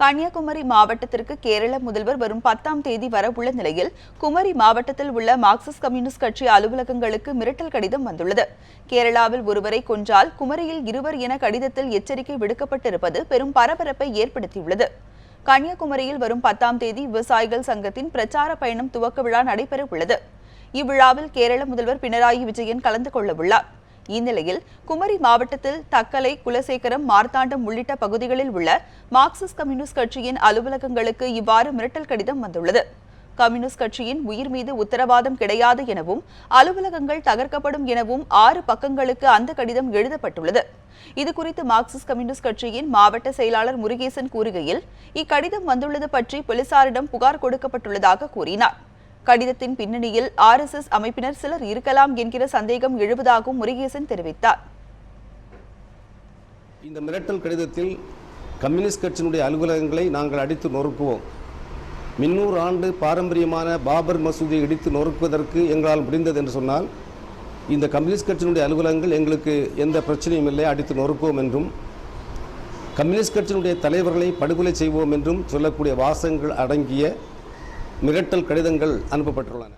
கன்னியாகுமரி மாவட்டத்திற்கு கேரள முதல்வர் வரும் பத்தாம் தேதி வரவுள்ள நிலையில் குமரி மாவட்டத்தில் உள்ள மார்க்சிஸ்ட் கம்யூனிஸ்ட் கட்சி அலுவலகங்களுக்கு மிரட்டல் கடிதம் வந்துள்ளது. கேரளாவில் ஒருவரை கொன்றால் குமரியில் இருவர் என கடிதத்தில் எச்சரிக்கை விடுக்கப்பட்டிருப்பது பெரும் பரபரப்பை ஏற்படுத்தியுள்ளது. கன்னியாகுமரியில் வரும் பத்தாம் தேதி விவசாயிகள் சங்கத்தின் பிரச்சார பயணம் துவக்க விழா நடைபெற உள்ளது. இவ்விழாவில் கேரள முதல்வர் பினராயி விஜயன் கலந்து கொள்ள உள்ளார். இந்நிலையில் குமரி மாவட்டத்தில் தக்கலை குலசேகரம் மார்த்தாண்டம் உள்ளிட்ட பகுதிகளில் உள்ள மார்க்சிஸ்ட் கம்யூனிஸ்ட் கட்சியின் அலுவலகங்களுக்கு இவ்வாறு மிரட்டல் கடிதம் வந்துள்ளது. கம்யூனிஸ்ட் கட்சியின் உயிர் மீது உத்தரவாதம் கிடையாது எனவும் அலுவலகங்கள் தகர்க்கப்படும் எனவும் ஆறு பக்கங்களுக்கு அந்த கடிதம் எழுதப்பட்டுள்ளது. இதுகுறித்து மார்க்சிஸ்ட் கம்யூனிஸ்ட் கட்சியின் மாவட்ட செயலாளர் முருகேசன் கூறுகையில் இக்கடிதம் வந்துள்ளது பற்றி போலீசாரிடம் புகார் கொடுக்கப்பட்டுள்ளதாக கூறினார். கடிதத்தின் பின்னணியில் ஆர்எஸ்எஸ் அமைப்பினர் சிலர் இருக்கலாம் என்கிற சந்தேகம் எழுவதாகவும் முருகேசன் தெரிவித்தார். இந்த மிரட்டல் கடிதத்தில் கம்யூனிஸ்ட் கட்சியினுடைய அலுவலகங்களை நாங்கள் அடித்து நொறுக்குவோம். மின்னூறு ஆண்டு பாரம்பரியமான பாபர் மசூதியை இடித்து நொறுக்குவதற்கு எங்களால் முடிந்தது என்று சொன்னால் இந்த கம்யூனிஸ்ட் கட்சியினுடைய அலுவலகங்கள் எங்களுக்கு எந்த பிரச்சனையும் இல்லை அடித்து நொறுக்குவோம் என்றும் கம்யூனிஸ்ட் கட்சியினுடைய தலைவர்களை படுகொலை செய்வோம் என்றும் சொல்லக்கூடிய வாசகங்கள் அடங்கிய மிரட்டல் கடிதங்கள் அனுப்பப்பட்டுள்ளன.